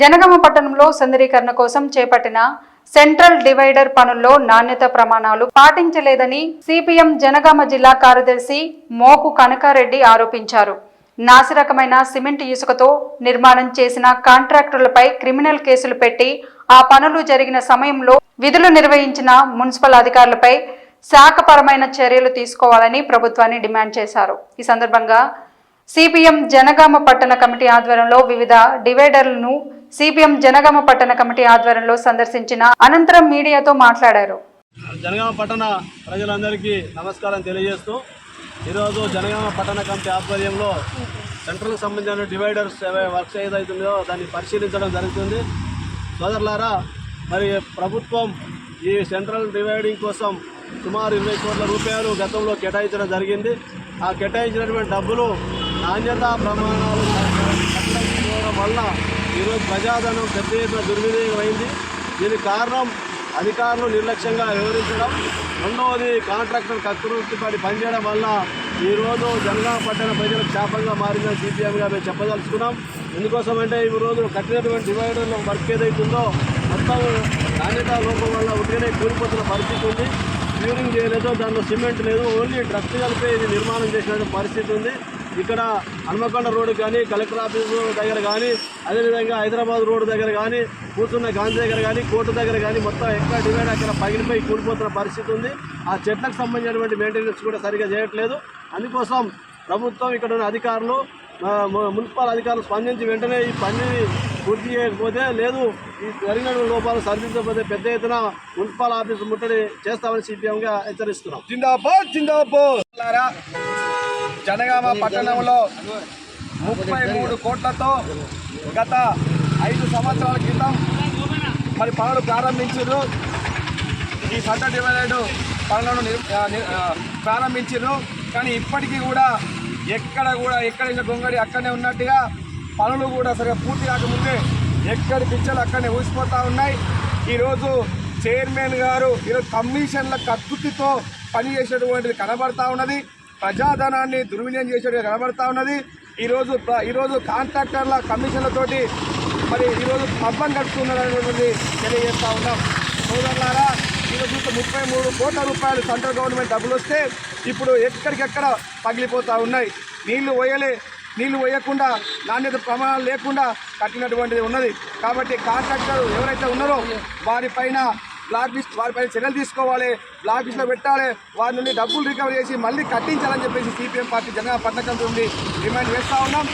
జనగామ పట్టణంలో సుందరీకరణ కోసం చేపట్టిన సెంట్రల్ డివైడర్ పనుల్లో నాణ్యత ప్రమాణాలు పాటించలేదని సిపిఎం జనగామ జిల్లా కార్యదర్శి మోకు కనకారెడ్డి ఆరోపించారు. నాసిరకమైన సిమెంట్ ఇసుకతో నిర్మాణం చేసిన కాంట్రాక్టర్లపై క్రిమినల్ కేసులు పెట్టి ఆ పనులు జరిగిన సమయంలో విధులు నిర్వహించిన మున్సిపల్ అధికారులపై శాఖపరమైన చర్యలు తీసుకోవాలని ప్రభుత్వాన్ని డిమాండ్ చేశారు. ఈ సందర్భంగా సిపిఎం జనగామ పట్టణ కమిటీ ఆధ్వర్యంలో వివిధ డివైడర్లను సిపిఎం జనగామ పట్టణ కమిటీ ఆధ్వర్యంలో సందర్శించిన అనంతరం మీడియాతో మాట్లాడారు. జనగామ పట్టణ ప్రజలందరికీ నమస్కారం తెలియజేస్తూ ఈరోజు జనగామ పట్టణ కమిటీ ఆధ్వర్యంలో సెంట్రల్కి సంబంధించిన డివైడర్స్ వర్క్స్ ఏదైతుందో దాన్ని పరిశీలించడం జరుగుతుంది. సోదరులారా మరి ప్రభుత్వం ఈ సెంట్రల్ డివైడింగ్ కోసం సుమారు ఇరవై కోట్ల రూపాయలు గతంలో కేటాయించడం జరిగింది. ఆ కేటాయించినటువంటి డబ్బులు నాణ్యత ప్రమాణాలు వల్ల ఈరోజు ప్రజాధనం పెద్ద ఎత్తున దుర్వినియోగం అయింది దీనికి కారణం అధికారులు నిర్లక్ష్యంగా వివరించడం రెండవది కాంట్రాక్టర్ కక్కుర్తిపడి పనిచేయడం వల్ల ఈరోజు జనగా పట్టణ ప్రజలకు శాపంగా మారిందని సిపిఎంగా మేము చెప్పదలుచుకున్నాం. ఎందుకోసం అంటే ఈ రోజు కట్టినటువంటి డివైడర్లో వర్క్ ఏదైతుందో మొత్తం నాణ్యత లోపం వల్ల ఉంటేనే కూలిపోతున్న పరిస్థితి ఉంది. క్యూరింగ్ చేయలేదు దాంట్లో సిమెంట్ లేదు ఓన్లీ డ్రస్ట్ కలిపి ఇది నిర్మాణం చేసిన పరిస్థితి ఉంది. ఇక్కడ హనుమకొండ రోడ్డు కానీ కలెక్టర్ ఆఫీస్ దగ్గర కానీ అదేవిధంగా హైదరాబాద్ రోడ్డు దగ్గర కానీ కూర్చున్న గాంధీ దగ్గర కానీ కోర్టు దగ్గర కానీ మొత్తం ఎక్కడ డివైడ్ అక్కడ పగిలిపోయి కూలిపోతున్న పరిస్థితి ఉంది. ఆ చెట్లకు సంబంధించినటువంటి మెయింటెనెన్స్ కూడా సరిగా చేయట్లేదు. అందుకోసం ప్రభుత్వం ఇక్కడ ఉన్న అధికారులు మున్సిపల్ అధికారులు స్పందించి వెంటనే ఈ పని పూర్తి చేయకపోతే లేదు. ఈ జరిగిన లోపాలు సరిదిద్దకపోతే పెద్ద ఎత్తున మున్సిపల్ ఆఫీసు ముట్టడి చేస్తామని సిపిఎంగా హెచ్చరిస్తున్నాం. జిందాబాద్ జిందాబాద్. జనగామ పట్టణంలో ముప్పై మూడు కోట్లతో గత ఐదు సంవత్సరాల క్రితం మరి పనులు ప్రారంభించారు ఈ సంత డివైడెడ్ పనులను ని- ప్రారంభించారు కానీ ఇప్పటికీ కూడా ఎక్కడ కూడా ఎక్కడ గొంగడి అక్కడనే ఉన్నట్టుగా పనులు కూడా సరిగా పూర్తి కాకముందే ఎక్కడి పిచ్చలు అక్కడనే ఊసిపోతూ ఉన్నాయి. ఈరోజు చైర్మన్ గారు ఈరోజు కమిషన్ల కత్తుతితో పనిచేసేటువంటిది కనబడతా ఉన్నది. ప్రజాధనాన్ని దుర్వినియోగం చేసేది కనబడతా ఉన్నది. ఈరోజు ఈరోజు కాంట్రాక్టర్ల కమిషన్లతోటి మరి ఈరోజు పబ్బం గడుపుతున్నది తెలియజేస్తా ఉన్నాం. సోదరులారా ఈరోజు ముప్పై మూడు కోట్ల రూపాయలు సెంట్రల్ గవర్నమెంట్ డబ్బులు వస్తే ఇప్పుడు ఎక్కడికెక్కడ పగిలిపోతూ ఉన్నాయి. నీళ్ళు పోయలే నీళ్ళు పోయకుండా నాణ్యత ప్రమాణాలు లేకుండా కట్టినటువంటిది ఉన్నది. కాబట్టి కాంట్రాక్టర్ ఎవరైతే ఉన్నారో వారిపైన బ్లాక్ లిస్ట్ వారిపైన చర్యలు తీసుకోవాలి బ్లాక్ లిస్ట్లో పెట్టాలి వారి నుండి డబ్బులు రికవర్ చేసి మళ్ళీ కట్టించాలని చెప్పేసి సిపిఎం పార్టీ జనగా పథకం నుండి డిమాండ్ చేస్తూ ఉన్నాం.